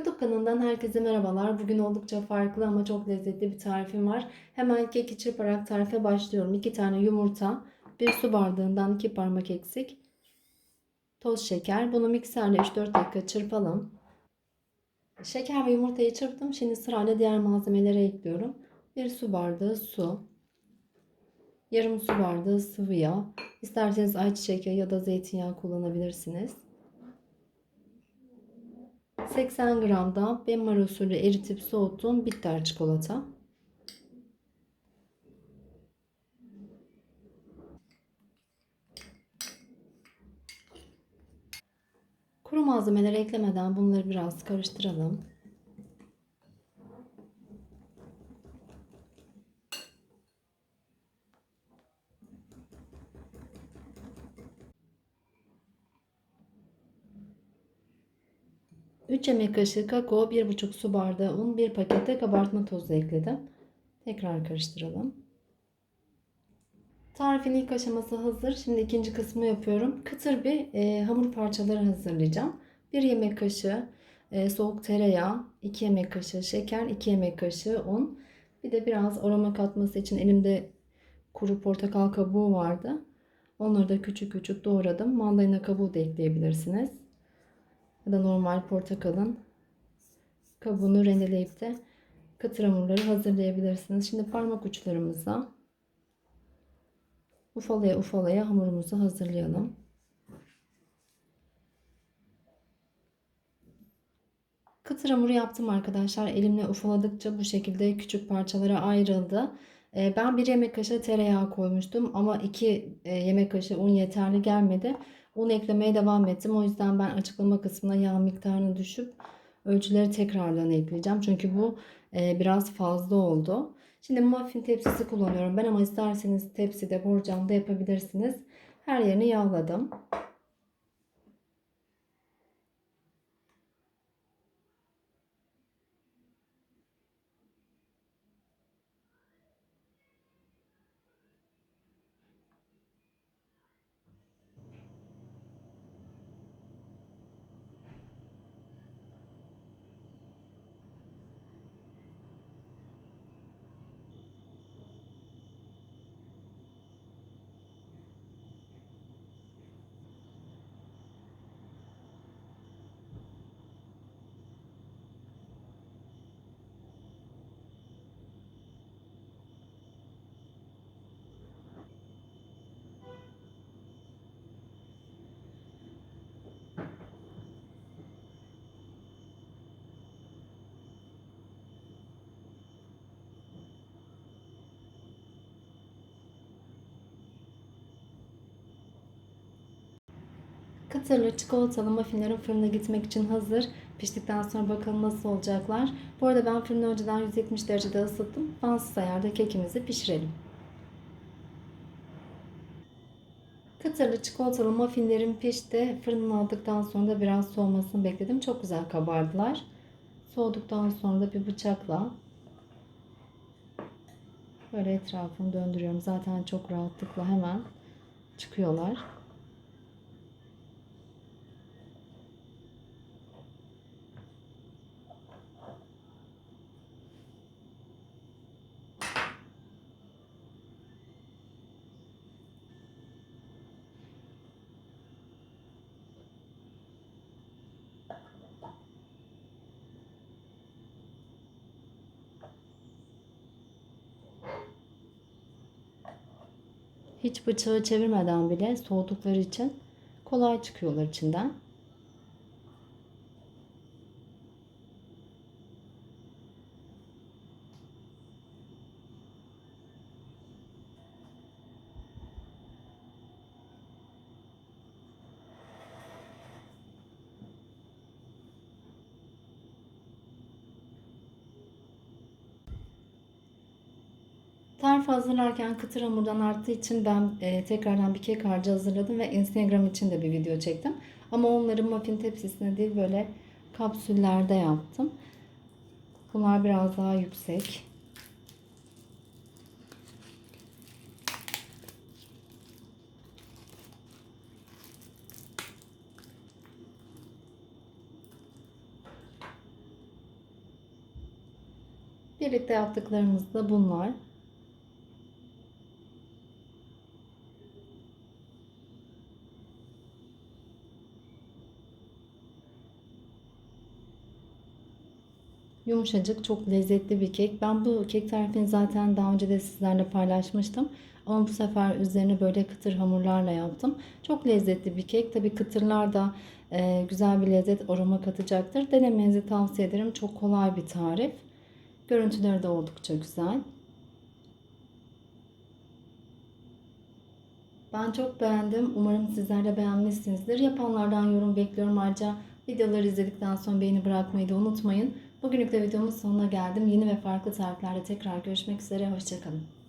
YouTube kanalından herkese merhabalar. Bugün oldukça farklı ama çok lezzetli bir tarifim var. Hemen keki çırparak tarife başlıyorum. 2 tane yumurta, 1 su bardağından 2 parmak eksik, toz şeker. Bunu mikserle 3-4 dakika çırpalım. Şeker ve yumurtayı çırptım. Şimdi sırayla diğer malzemelere ekliyorum. 1 su bardağı su, yarım su bardağı sıvı yağ. İsterseniz ayçiçek yağı ya da zeytinyağı kullanabilirsiniz. 80 gram da benmar usulü eritip soğuttuğum bitter çikolata. Kuru malzemeleri eklemeden bunları biraz karıştıralım. Üç yemek kaşığı kakao, 1,5 su bardağı un, 1 pakette kabartma tozu ekledim. Tekrar karıştıralım. Tarifin ilk aşaması hazır. Şimdi ikinci kısmı yapıyorum. Kıtır bir e, hamur parçaları hazırlayacağım. 1 yemek kaşığı e, soğuk tereyağı, 2 yemek kaşığı şeker, 2 yemek kaşığı un. Bir de biraz aroma katması için elimde kuru portakal kabuğu vardı. Onları da küçük küçük doğradım. Mandalina kabuğu da ekleyebilirsiniz. Ya da normal portakalın kabuğunu rendeleyip de kıtır hamurları hazırlayabilirsiniz. Şimdi parmak uçlarımızla ufalaya ufalaya hamurumuzu hazırlayalım. Kıtır hamuru yaptım arkadaşlar. Elimle ufaladıkça bu şekilde küçük parçalara ayrıldı. Ee, ben bir yemek kaşığı tereyağı koymuştum ama iki e, yemek kaşığı un yeterli gelmedi. Un eklemeye devam ettim. O yüzden ben açıklama kısmına yağ miktarını düşüp ölçüleri tekrardan ekleyeceğim. Çünkü bu e, biraz fazla oldu. Şimdi muffin tepsisi kullanıyorum ben ama isterseniz tepside borcamda yapabilirsiniz. Her yerini yağladım. Kıtırlı çikolatalı muffinlerim fırına gitmek için hazır. Piştikten sonra bakalım nasıl olacaklar. Bu arada ben fırını önceden 170 derecede ısıttım. Fansız ayarda kekimizi pişirelim. Kıtırlı çikolatalı muffinlerim pişti. Fırından aldıktan sonra da biraz soğumasını bekledim. Çok güzel kabardılar. Soğuduktan sonra da bir bıçakla böyle etrafını döndürüyorum. Zaten çok rahatlıkla hemen çıkıyorlar. Hiç bıçağı çevirmeden bile soğudukları için kolay çıkıyorlar içinden. Tarif hazırlarken kıtır hamurdan arttığı için ben e, tekrardan bir kek harcı hazırladım ve Instagram için de bir video çektim. Ama onları muffin tepsisine değil böyle kapsüllerde yaptım. Bunlar biraz daha yüksek. Birlikte yaptıklarımız da bunlar. Yumuşacık, çok lezzetli bir kek. Ben bu kek tarifini zaten daha önce de sizlerle paylaşmıştım. Ama bu sefer üzerine böyle kıtır hamurlarla yaptım. Çok lezzetli bir kek. Tabii kıtırlar da e, güzel bir lezzet aroma katacaktır. Denemenizi tavsiye ederim. Çok kolay bir tarif. Görüntüleri de oldukça güzel. Ben çok beğendim. Umarım sizler de beğenmişsinizdir. Yapanlardan yorum bekliyorum. Ayrıca videoları izledikten sonra beğeni bırakmayı da unutmayın. Bugünlük de videomun sonuna geldim. Yeni ve farklı tariflerde tekrar görüşmek üzere. Hoşçakalın.